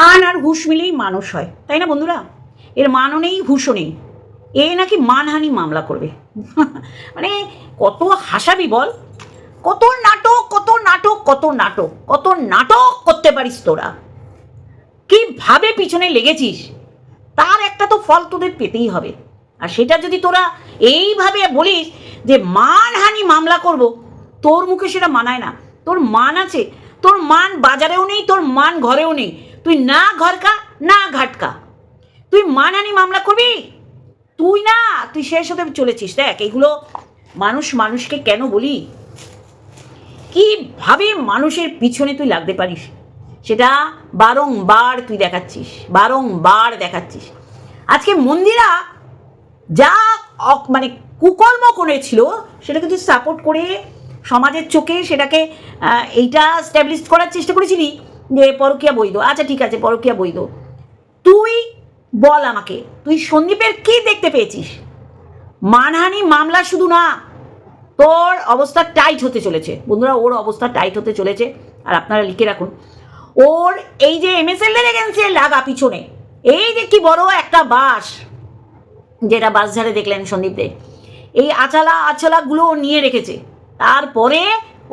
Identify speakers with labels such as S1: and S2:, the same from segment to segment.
S1: মান আর হুঁশ মিলেই মানুষ হয়, তাই না বন্ধুরা? এর মানও নেই, হুঁশও নেই। এ নাকি মানহানি মামলা করবে। মানে কত হাসাবি বল? কত নাটক কত নাটক কত নাটক কত নাটক করতে পারিস তোরা। কীভাবে পিছনে লেগেছিস? তার একটা তো ফল তোদের পেতেই হবে। আর সেটা যদি তোরা এইভাবে বলিস যে মানহানি মামলা করব, তোর মুখে সেটা মানায় না। তোর মান আছে, তোর মান বাজারেও নেই, তোর মান ঘরেও নেই। তুই না ঘরকা, না ঘাটকা। তুই মানহানি মামলা করবি? তুই না, তুই শেষ হতে চলেছিস। দেখ, এগুলো মানুষ মানুষকে কেন বলি? কীভাবে মানুষের পিছনে তুই লাগতে পারিস? সেটা বারংবার তুই দেখাচ্ছিস, বারংবার দেখাচ্ছিস। আজকে মন্দিরা যা মানে কুকর্ম করেছিল সেটাকে তুই সাপোর্ট করে সমাজের চোখে সেটাকে এইটা স্ট্যাবলিশ করার চেষ্টা করেছিলি। যে পরকীয়া বৈধ। আচ্ছা ঠিক আছে, পরকীয়া বৈধ। তুই বল আমাকে, তুই সন্দীপের কি দেখতে পেয়েছিস? মানহানি মামলা শুধু না, তোর অবস্থা টাইট হতে চলেছে। বন্ধুরা, ওর অবস্থা টাইট হতে চলেছে, আর আপনারা লিখে রাখুন। ওর এই যে এমএসএল এর এগেন্সে লাগা পিছনে, এই যে কি বড় একটা বাস, যেটা বাস ঝাড়ে দেখলেন সন্দীপ দে এই আচালা আচালাগুলো নিয়ে রেখেছে। তারপরে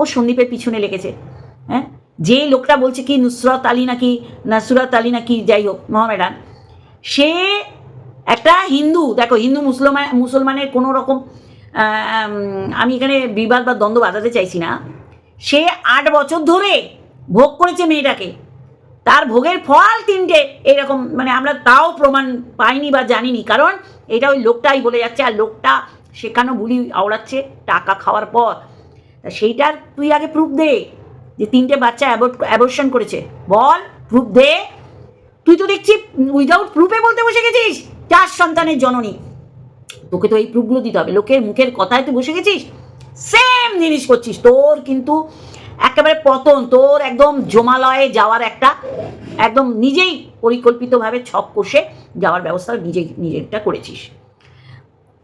S1: ও সন্দীপের পিছনে লেগেছে। হ্যাঁ? যে লোকটা বলছে কি নুসরত আলী নাকি, নাসুরাত আলী নাকি, যাই হোক, মোহামেডান, সে একটা হিন্দু, দেখো, হিন্দু মুসলমান মুসলমানের কোনো রকম আমি এখানে বিবাদ বা দ্বন্দ্ব বাঁধাতে চাইছি না। সে আট বছর ধরে ভোগ করেছে মেয়েটাকে। তার ভোগের ফল তিনটে এরকম মানে আমরা তাও প্রমাণ পাইনি বা জানিনি, কারণ এটা ওই লোকটাই বলে যাচ্ছে, আর লোকটা সেখানেও বুলি আওড়াচ্ছে টাকা খাওয়ার পর। সেইটার তুই আগে প্রুফ দে। যে তিনটে বাচ্চা অ্যাবর্শন করেছে। বল প্রুফ দে। তুই তো দেখছি উইদাউট প্রুফে বলতে বসে গেছিস। চার সন্তানের জননী। তোকে তো এই প্রুফগুলো দিতে হবে। লোকের মুখের কথায় তুই বসে গেছিস? সেম জিনিস করছিস। তোর কিন্তু একেবারে পতন। তোর একদম জমালয়ে যাওয়ার একটা, একদম নিজেই পরিকল্পিতভাবে ছক কষে যাওয়ার ব্যবস্থা নিজেই নিজেরটা করেছিস।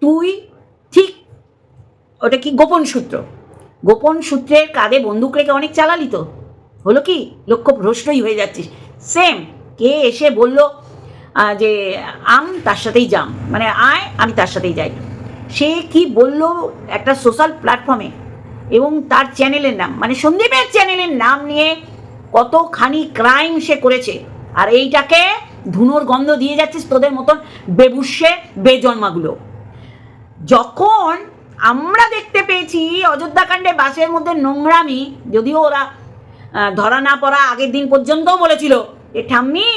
S1: তুই ঠিক, ওটা কি গোপন সূত্র? গোপন সূত্রের কাঁধে বন্দুক রেখে অনেক চালালি তো। হলো কি? লক্ষ্য ভ্রষ্টই হয়ে যাচ্ছিস। সেম কে এসে বলল যে আম তার সাথেই যাম। মানে আয়, আমি তার সাথেই যাই। সে কি বলল একটা সোশ্যাল প্ল্যাটফর্মে এবং তার চ্যানেলের নাম মানে সন্দীপের চ্যানেলের নাম নিয়ে কতখানি ক্রাইম সে করেছে। আর এইটাকে ধুনোর গন্ধ দিয়ে যাচ্ছিস তোদের মতন বেবুসে, বেজন্মাগুলো। যখন আমরা দেখতে পেয়েছি অযোধ্যাকাণ্ডে বাসের মধ্যে নোংরামি, যদিও ওরা ধরা না পড়া আগের দিন পর্যন্তও বলেছিল, এ ঠাম্মি,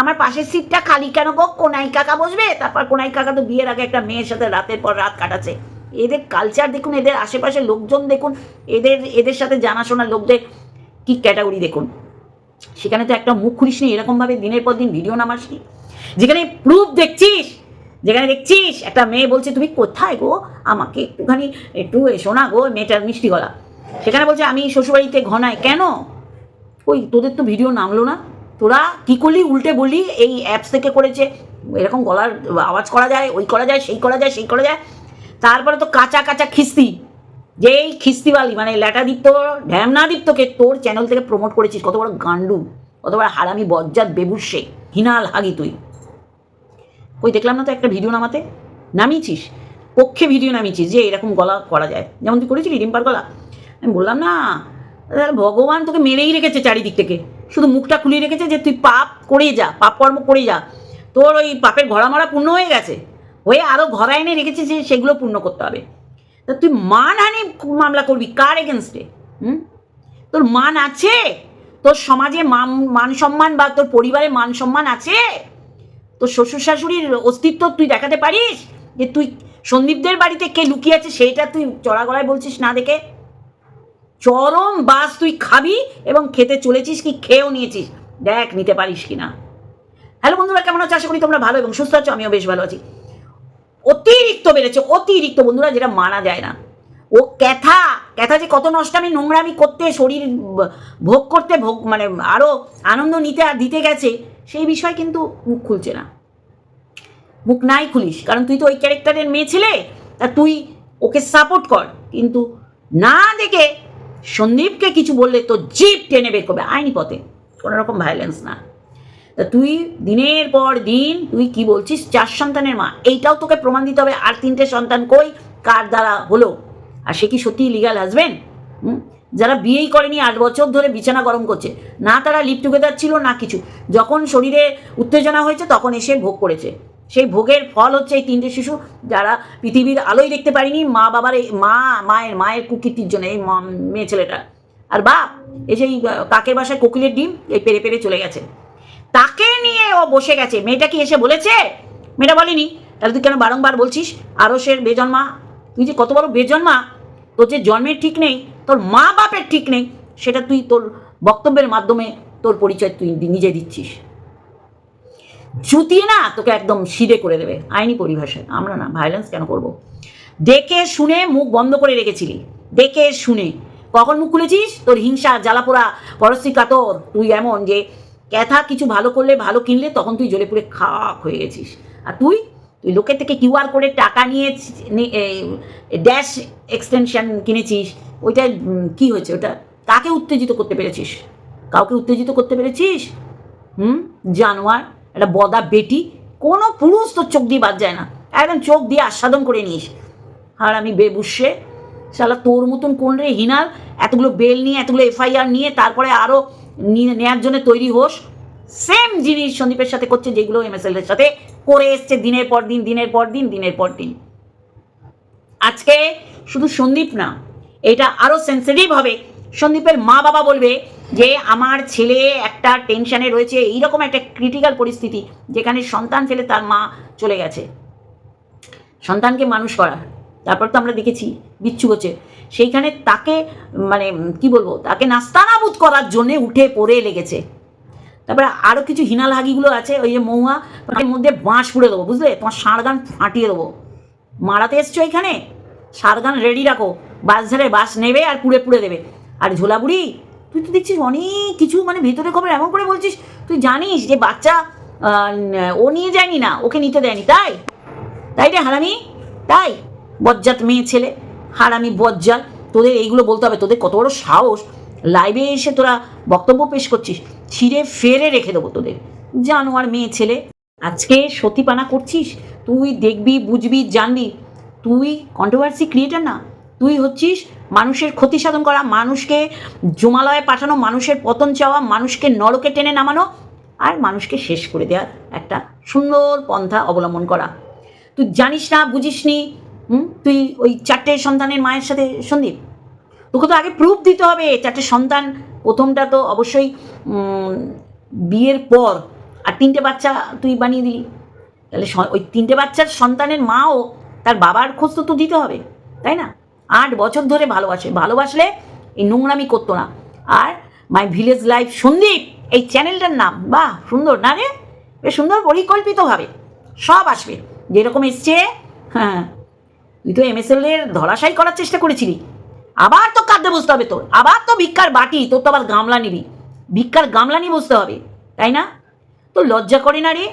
S1: আমার পাশের সিটটা খালি কেন গো? কোনাই কাকা বসবে? তারপর কোনাই কাকা তো বিয়ের আগে একটা মেয়ের সাথে রাতের পর রাত কাটাচ্ছে। এদের কালচার দেখুন, এদের আশেপাশে লোকজন দেখুন, এদের এদের সাথে জানাশোনা লোকদের কি ক্যাটাগরি দেখুন। সেখানে তো একটা মুখ খুলিস নি এরকমভাবে দিনের পর দিন ভিডিও নামাসনি। যেখানে প্রুফ দেখছিস যেখানে দেখছিস একটা মেয়ে বলছে, তুমি কোথায় গো? আমাকে একটুখানি, একটু এসো না গো মেয়েটার মিষ্টি গলা। সেখানে বলছে, আমি শ্বশুরবাড়িতে ঘনাই কেন? ওই তোদের তো ভিডিও নামলো না। তোরা কী করলি উল্টে বলি এই অ্যাপস থেকে করেছে, এরকম গলার আওয়াজ করা যায়, ওই করা যায়, সেই করা যায়, সেই করা যায়। তারপরে তো কাঁচা কাঁচা খিস্তি। যেই খিস্তিওয়ালি মানে ল্যাটা দীপ্ত ঢ্যামনা দীপ্তকে তোর চ্যানেল থেকে প্রমোট করেছিস, কত বড় গান্ডু কত বড় হারামি, বজ্জাত বেবুসে হিনাল হাগি তুই। ওই দেখলাম না তো একটা ভিডিও নামাতে? নামিয়েছিস? পক্ষে ভিডিও নামিয়েছিস যে এরকম গলা করা যায়। যেমন তুই করেছিলি রিম্পার গলা? আমি বললাম, না, তাহলে ভগবান তোকে মেরেই রেখেছে চারিদিক থেকে। শুধু মুখটা খুলিয়ে রেখেছে যে তুই পাপ করে যা, পাপ কর্ম করে যা। তোর ওই পাপের ঘোড়া মারা পূর্ণ হয়ে গেছে। হয়ে আরও ঘরা এনে রেখেছিস যে সেগুলো পূর্ণ করতে হবে। তা তুই মানহানি মামলা করবি? কার এগেনস্টে হুম? তোর মান আছে? তোর সমাজে মান সম্মান বা তোর পরিবারে মান সম্মান আছে? তোর শ্বশুর শাশুড়ির অস্তিত্ব তুই দেখাতে পারিস? যে তুই সন্দীপদের বাড়িতে কে লুকিয়ে আছে সেইটা তুই চড়া গলায় বলছিস না দেখে? চরম বাস তুই খাবি এবং খেতে চলেছিস কি খেয়েও নিয়েছিস। দেখ, নিতে পারিস কি না হ্যালো বন্ধুরা, কেমন আছো? আশা করি তোমরা ভালো এবং সুস্থ আছো, আমিও বেশ ভালো আছি। অতিরিক্ত বেড়েছে, অতিরিক্ত বন্ধুরা, যেটা মানা যায় না। ও ক্যাথা ক্যাথা যে কত নষ্ট নষ্টামি, নোংরামি করতে, শরীর ভোগ করতে, ভোগ মানে আরও আনন্দ নিতে আর দিতে গেছে সেই বিষয় কিন্তু মুখ খুলছে না। মুখ নাই খুলিস, কারণ তুই তো ওই ক্যারেক্টারের মেয়ে ছেলে, তা তুই ওকে সাপোর্ট কর। কিন্তু না দেখে সন্দীপকে কিছু বললে তো জিপ টেনে বের করবে আইনি পথে। কোনো রকম ভায়োলেন্স না। তা তুই দিনের পর দিন তুই কি বলছিস? চার সন্তানের মা, এইটাও তোকে প্রমাণ দিতে হবে, আর তিনটে সন্তান কই? কার দ্বারা হলো? আর সে কি সত্যি লিগাল হাজবেন্ড যারা বিয়েই করেনি আট বছর ধরে বিছানা গরম করছে না তারা লিপ টুগেদার ছিল না কিছু। যখন শরীরে উত্তেজনা হয়েছে তখন এসে ভোগ করেছে। সেই ভোগের ফল হচ্ছে এই তিনটে শিশু যারা পৃথিবীর আলোই দেখতে পারিনি মা বাবার এই মা মায়ের মায়ের কুকীর্তির জন্য এই মেয়ে ছেলেটা। আর বাপ এই আহ, কাকের বাসায় কোকিলের ডিম এই পেরে পেরে চলে গেছে। তাকে নিয়ে ও বসে গেছে। মেয়েটা কি এসে বলেছে? মেয়েটা বলেনি। তাহলে তুই কেন বারংবার বলছিস? আরসের বেজন্মা তুই যে কত বড় বেজন্মা তোর যে জন্মের ঠিক নেই। তোর মা বাপের ঠিক নেই, সেটা তুই তোর বক্তব্যের মাধ্যমে তোর পরিচয় তুই নিজে দিচ্ছিস। জুতিয়ে না তোকে একদম সিধে করে দেবে, আইনি পরিভাষায়। আমরা না ভায়োলেন্স কেন করব? দেখে শুনে মুখ বন্ধ করে রেখেছিলি। দেখে শুনে। কখন মুখ খুলেছিস? তোর হিংসা, জ্বালাপোড়া, পরশ্রী কাতর। তুই এমন যে, ক্যাথা কিছু ভালো করলে, ভালো কিনলে, তখন তুই জ্বলে পুড়ে খাক হয়ে গেছিস। আর তুই? তুই লোকের থেকে কিউআর করে টাকা নিয়ে ড্যাশ এক্সটেনশন কিনেছিস ওইটা কি হয়েছে ওটা? কাকে উত্তেজিত করতে পেরেছিস? কাউকে উত্তেজিত করতে পেরেছিস? হুম? জানোয়ার, একটা বদা বেটি, কোনো পুরুষ তোর চোখ দিয়ে বাদ যায় না। একদম চোখ দিয়ে আস্বাদন করে নিস। আর আমি বেবুসে, শালা, তোর মতন কোন রে হিনাল, এতগুলো বেল নিয়ে, এতগুলো এফআইআর নিয়ে, তারপরে আরও নেওয়ার জন্য তৈরি হোস। সেম জিনিস সন্দীপের সাথে করছে, যেগুলো এমএসএল এর সাথে। করে এসছে দিনের পর দিন, দিনের পর দিন, দিনের পর দিন। আজকে শুধু সন্দীপ না, এটা আরও সেন্সিটিভ হবে। সন্দীপের মা বাবা বলবে যে, আমার ছেলে একটা টেনশনে রয়েছে, এইরকম একটা ক্রিটিক্যাল পরিস্থিতি যেখানে সন্তান ফেলে তার মা চলে গেছে। সন্তানকে মানুষ করা। তারপর তো আমরা দেখেছি, বিচ্ছু হচ্ছে। সেইখানে তাকে মানে কি বলব, তাকে নাস্তানাবুদ করার জন্যে উঠে পড়ে লেগেছে। তারপরে আরও কিছু হিনাল হাগিগুলো আছে, ওই যে মৌয়া তার মধ্যে বাঁশ পুড়ে দেবো, বুঝলে? তোমার ষাঁড়গান ফাটিয়ে দেবো। মারাতে এসছো এখানে? ষাঁড়গান রেডি রাখো। বাস ধরে বাস নেবে আর পুড়ে পুড়ে দেবে। আর ঝোলা বুড়ি, তুই তো দেখছিস অনেক কিছু মানে ভেতরে খবর এমন করে বলছিস, তুই জানিস যে বাচ্চা ও নিয়ে যায়নি না, ওকে নিতে দেয়নি, তাই? তাই রে হারামি? তাই? বজ্জাত মেয়ে ছেলে। হারামি বজ্জাত, তোদের এইগুলো বলতে হবে, তোদের কত বড় সাহস। লাইভে এসে তোরা বক্তব্য পেশ করছিস। ছিঁড়ে ফেরে রেখে দেবো তোদের। জানোয়ার মেয়ে ছেলে, আজকে সতীপানা করছিস? তুই দেখবি, বুঝবি, জানবি। তুই কন্ট্রোভার্সি ক্রিয়েটার না। তুই হচ্ছিস মানুষের ক্ষতি সাধন করা, মানুষকে জমালয়ে পাঠানো, মানুষের পতন চাওয়া, মানুষকে নরকে টেনে নামানো আর মানুষকে শেষ করে দেওয়ার একটা সুন্দর পন্থা অবলম্বন করা। তুই জানিস না বুঝিস নি তুই ওই চারটে সন্তানের মায়ের সাথে সন্দীপ? তোকে তো আগে প্রুফ দিতে হবে। চারটে সন্তান, প্রথমটা তো অবশ্যই বিয়ের পর। আর তিনটে বাচ্চা তুই বানিয়ে দিলি। তাহলে ওই তিনটে বাচ্চার সন্তানের মাও তার বাবার খোঁজ তো তো দিতে হবে, তাই না? আট বছর ধরে ভালোবাসে। ভালোবাসলে এই নোংরামি করতো না। আর মাই ভিলেজ লাইফ সন্দীপ, এই চ্যানেলটার নাম, বাহ, সুন্দর না রে? বেশ সুন্দর, পরিকল্পিতভাবে সব আসবে। যেরকম এসছে হ্যাঁ তুই তো এমএসএল এর ধরাশাই করার চেষ্টা করেছিলি। আবার তো কাঁদতে বসতে হবে তোর। আবার তো ভিক্ষার বাটি, তোর তো আবার গামলা নিবি। ভিক্ষার গামলা নিয়ে বসতে হবে, তাই না? তোর লজ্জা করে না রে।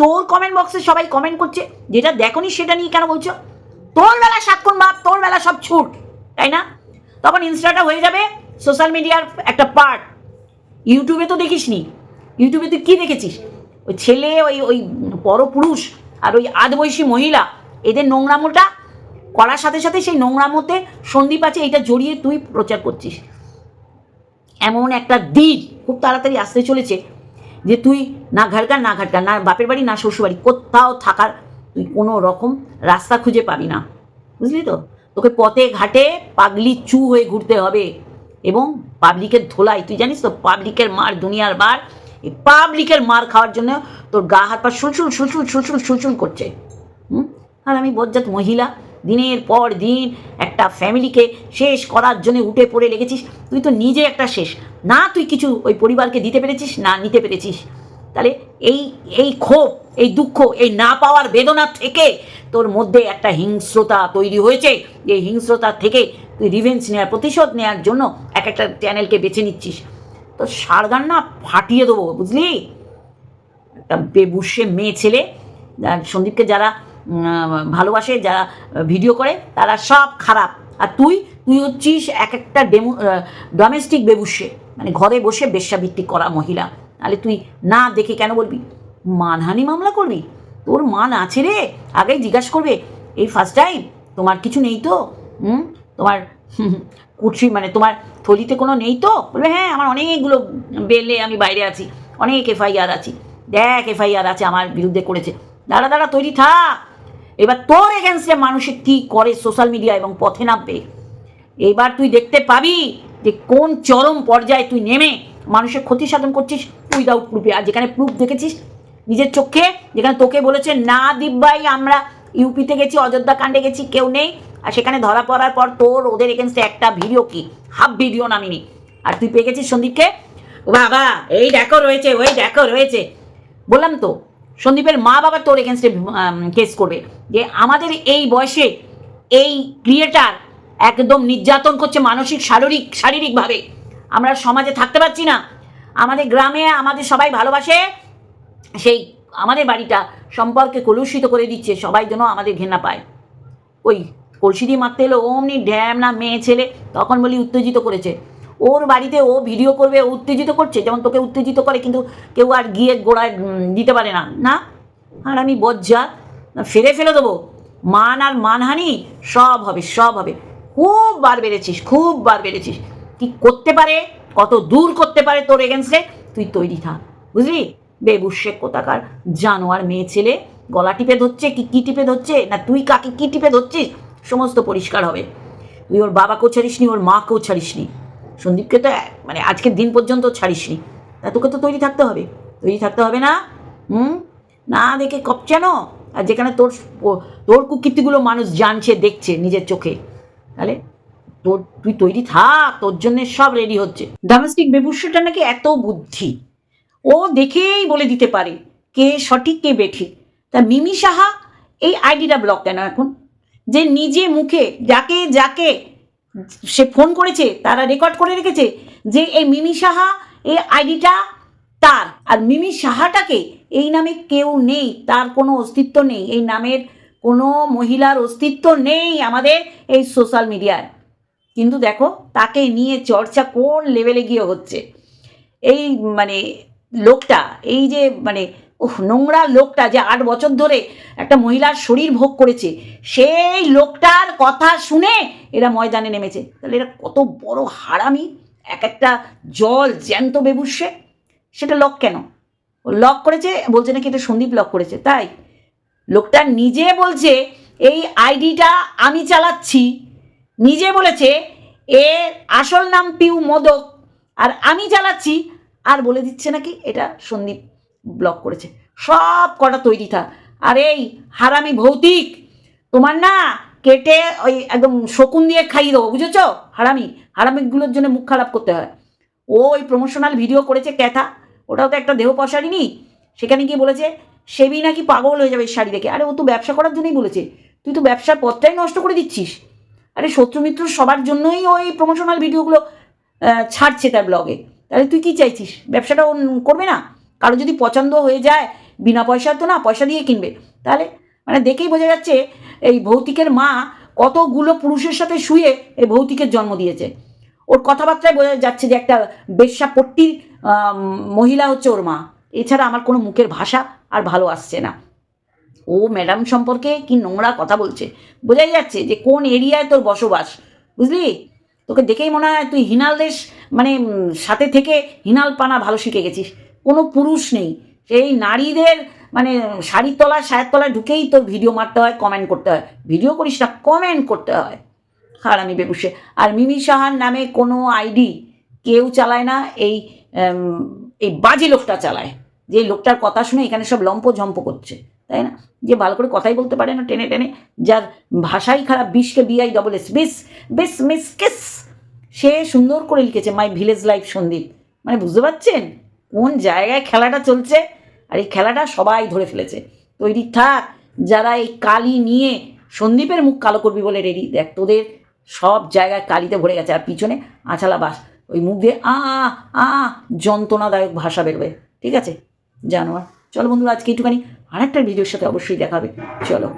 S1: তোর কমেন্ট বক্সে সবাই কমেন্ট করছে, যেটা দেখনি সেটা নিয়ে কেন বলছো? তোর বেলা সাক্ষণ বাপ, তোর বেলা সব ছুট, তাই না? তখন ইনস্টাটা হয়ে যাবে সোশ্যাল মিডিয়ার একটা পার্ট ইউটিউবে তো দেখিসনি। ইউটিউবে তুই কী দেখেছিস? ওই ছেলে, ওই ওই পরপুরুষ আর ওই আদবয়সী মহিলা, এদের নোংরামোটা করার সাথে সাথে সেই নোংরামোতে সন্দীপ আছে এটা জড়িয়ে তুই প্রচার করছিস। এমন একটা দিন খুব তাড়াতাড়ি আসতে চলেছে যে তুই না ঘাটকার না ঘাটকার না বাপের বাড়ি, না শ্বশুরবাড়ি কোথাও থাকার তুই কোনো রকম রাস্তা খুঁজে পাবি না। বুঝলি তো? তোকে পথে ঘাটে পাগলি চু হয়ে ঘুরতে হবে এবং পাবলিকের ধোলাই। তুই জানিস তো, পাবলিকের মার দুনিয়ার বার, এই পাবলিকের মার খাওয়ার জন্য তোর গা হাত পা সুলসুল সুলসুল সুলসুল সুলসুল করছে। হুম? আর আমি বজ্জাত মহিলা দিনের পর দিন একটা ফ্যামিলিকে শেষ করার জন্য উঠে পড়ে লেগেছিস। তুই তো নিজে একটা শেষ। না তুই কিছু ওই পরিবারকে দিতে পেরেছিস, না নিতে পেরেছিস। তাহলে এই এই ক্ষোভ, এই দুঃখ, এই না পাওয়ার বেদনা থেকে তোর মধ্যে একটা হিংস্রতা তৈরি হয়েছে। এই হিংস্রতা থেকে তুই রিভেঞ্জ নেওয়ার প্রতিশোধ নেওয়ার জন্য এক একটা চ্যানেলকে বেছে নিচ্ছিস। তো সারগান না ফাটিয়ে দেবো, বুঝলি? একটা বেবুসে মেয়ে ছেলে সন্দীপকে যারা ভালোবাসে, যারা ভিডিও করে, তারা সব খারাপ। আর তুই তুই হচ্ছিস এক একটা ডেমো ডোমেস্টিক বেবুসে। মানে ঘরে বসে বেশ্যাবৃত্তি করা মহিলা। তাহলে তুই না দেখে কেন বলবি? মানহানি মামলা করবি? তোর মান আছে রে। আগেই জিজ্ঞাসা করবে, এই ফার্স্ট টাইম তোমার কিছু নেই তো? হুম? তোমার কুঠি মানে তোমার থলিতে কোনো নেই তো? বলবে হ্যাঁ আমার অনেকগুলো বেলে, আমি বাইরে আছি। অনেক এফআইআর আছি। দেখ এফআইআর আছে, আমার বিরুদ্ধে করেছে। দাঁড়া দাঁড়া, তৈরি থাক। এবার তোর এগেনস্টে মানুষে কি করে সোশ্যাল মিডিয়া এবং পথে নামবে? এবার তুই দেখতে পাবি যে কোন চরম পর্যায়ে তুই নেমে মানুষের ক্ষতি সাধন করছিস উইদাউট প্রুফে আর যেখানে প্রুফ দেখেছিস নিজের চোখে, যেখানে তোকে বলেছে, না দিব্যাই আমরা ইউপিতে গেছি, অযোধ্যা কাণ্ডে গেছি, কেউ নেই। আর সেখানে ধরা পড়ার পর তোর ওদের এগেনস্টে একটা ভিডিও কি? Half video নামিনি। আর তুই পেয়ে গেছিস সন্দীপকে? বাবা, এই দেখো রয়েছে, ওই দেখো রয়েছে। বললাম তো সন্দীপের মা বাবা তোর এগেনস্টে কেস করবে। যে আমাদের এই বয়সে এই ক্রিয়েটার একদম নির্যাতন করছে মানসিক, শারীরিক, শারীরিকভাবে। আমরা সমাজে থাকতে পারছি না। আমাদের গ্রামে আমাদের সবাই ভালোবাসে। সেই আমাদের বাড়িটা সম্পর্কে কলুষিত করে দিচ্ছে। সবাই যেন আমাদের ঘেন্না পায়। ওই কলসি দিয়ে মারতে এলো, অমনি ড্যাম না মেয়ে ছেলে, তখন বলি উত্তেজিত করেছে। ওর বাড়িতে ও ভিডিও করবে, ও উত্তেজিত করছে, যেমন তোকে উত্তেজিত করে কিন্তু কেউ আর গিয়ে গোড়ায় দিতে পারে না। না? আর আমি বজ্জা ফেলে ফেলে দেবো। মান আর মানহানি সব হবে সব হবে। খুব বার বেড়েছিস, খুব বার বেড়েছিস। কি করতে পারে, কত দূর করতে পারে তোর এগেনস্টে তুই তৈরি থাক। বুঝলি? বেবুসে কোথাকার জানোয়ার মেয়ে ছেলে, গলা টিপে ধরছে, কি, কী টিপে ধরছে? না, তুই কাকে কী টিপে ধরছিস? সমস্ত পরিষ্কার হবে। তুই ওর বাবাকেও ছাড়িসনি, ওর মাকেও ছাড়িসনি। সন্দীপকে তো মানে আজকের দিন পর্যন্ত ছাড়িসনি। তা তোকে তো তৈরি থাকতে হবে। তৈরি থাকতে হবে না? হুম? না দেখে কপচানো? আর যেখানে তোর তোর কুকীর্তিগুলো মানুষ জানছে, দেখছে নিজের চোখে, তাহলে তোর, তুই তৈরি থাক, তোর জন্য সব রেডি হচ্ছে। ডোমেস্টিক বেবুসটা নাকি এত বুদ্ধি? ও দেখেই বলে দিতে পারে কে সঠিক, কে বেঠিক। তা মিমি সাহা এই আইডিটা ব্লক কেন এখন। যে নিজে মুখে, যাকে যাকে সে ফোন করেছে, তারা রেকর্ড করে রেখেছে যে এই মিমি সাহা, এই আইডিটা তার। আর মিমি সাহাটাকে এই নামে কেউ নেই, তার কোনো অস্তিত্ব নেই। এই নামের কোনো মহিলার অস্তিত্ব নেই আমাদের এই সোশ্যাল মিডিয়ায় কিন্তু দেখো, তাকে নিয়ে চর্চা কোন লেভেলে গিয়ে হচ্ছে? এই মানে লোকটা, এই যে মানে উহ, নোংরা লোকটা যে আট বছর ধরে একটা মহিলার শরীর ভোগ করেছে সেই লোকটার কথা শুনে এরা ময়দানে নেমেছে। তাহলে এরা কত বড় হারামি এক একটা জল জ্যান্ত বেবুসে। সেটা লক কেন? লক করেছে বলছে নাকি এটা সন্দীপ লক করেছে। তাই লোকটা নিজে বলছে এই আইডিটা আমি চালাচ্ছি। নিজে বলেছে এর আসল নাম পিউ মোদক আর আমি চালাচ্ছি। আর বলে দিচ্ছে নাকি এটা সন্দীপ। ব্লক করেছে। সব কটা তৈরি থাক আর এই হারামি ভৌতিক, তোমার না কেটে ওই একদম শকুন দিয়ে খাইয়ে দেবো, বুঝেছ? হারামি, হারামিগুলোর জন্য মুখ খারাপ করতে হয়। ও ওই প্রমোশনাল ভিডিও করেছে ক্যাথা, ওটাও তো একটা দেহ পশারিনি সেখানে গিয়ে বলেছে, সেবি নাকি পাগল হয়ে যাবে শাড়ি দেখে। আরে ও তো ব্যবসা করার জন্যই বলেছে। তুই তো ব্যবসার পথটাই নষ্ট করে দিচ্ছিস। আরে শত্রু মিত্র সবার জন্যই ওই প্রমোশনাল ভিডিওগুলো ছাড়ছে তার ব্লগে তাহলে তুই কি চাইছিস? ব্যবসাটা করবে না? কারও যদি পছন্দ হয়ে যায় বিনা পয়সা তো না পয়সা দিয়ে কিনবে। তাহলে মানে দেখেই বোঝা যাচ্ছে এই ভৌতিকের মা কতগুলো পুরুষের সাথে শুয়ে এই ভৌতিকের জন্ম দিয়েছে। ওর কথাবার্তায় বোঝা যাচ্ছে যে একটা বেশ্যাপট্টির আম, মহিলা হচ্ছে ওর মা। এছাড়া আমার কোনো মুখের ভাষা আর ভালো আসছে না। ও ম্যাডাম সম্পর্কে কি নোংরা কথা বলছে? বোঝাই যাচ্ছে যে কোন এরিয়ায় তোর বসবাস বুঝলি? তোকে দেখেই মনে হয় তুই হিনালদের মানে সাথে থেকে হিনাল পানা ভালো শিখে গেছিস। কোনো পুরুষ নেই। সেই নারীদের মানে শাড়ির তলায় শায়ের তলায় ঢুকেই তোর ভিডিও মারতে হয় কমেন্ট করতে হয়। ভিডিও করিস না কমেন্ট করতে হয়। হারামি বেবুসে আর মিমি সাহার নামে কোনো আইডি কেউ চালায় না, এই এই বাজে লোকটা চালায়। যে লোকটার কথা শুনে এখানে সব লম্প ঝম্প করছে, তাই না? যে ভালো করে কথাই বলতে পারে না টেনে টেনে, যার ভাষাই খারাপ বিষকে বিআই ডবল এস বিস বিস মিস, কিস, সে সুন্দর করে লিখেছে মাই ভিলেজ লাইফ সন্দীপ। মানে বুঝতে পারছেন? কোন জায়গায় খেলাটা চলছে আর এই খেলাটা সবাই ধরে ফেলেছে। তৈরি থাক যারা এই কালি নিয়ে সন্দীপের মুখ কালো করবি বলে রেডি দেখ তোদের সব জায়গায় কালিতে ভরে গেছে। আর পিছনে আছালা বাস ওই মুখ দিয়ে আ আ, যন্ত্রণাদায়ক ভাষা বেরোবে ঠিক আছে? জানোয়ার চলো বন্ধুরা আজকে একটুখানি আরেকটা ভিডিওর সাথে অবশ্যই দেখাবে চলো।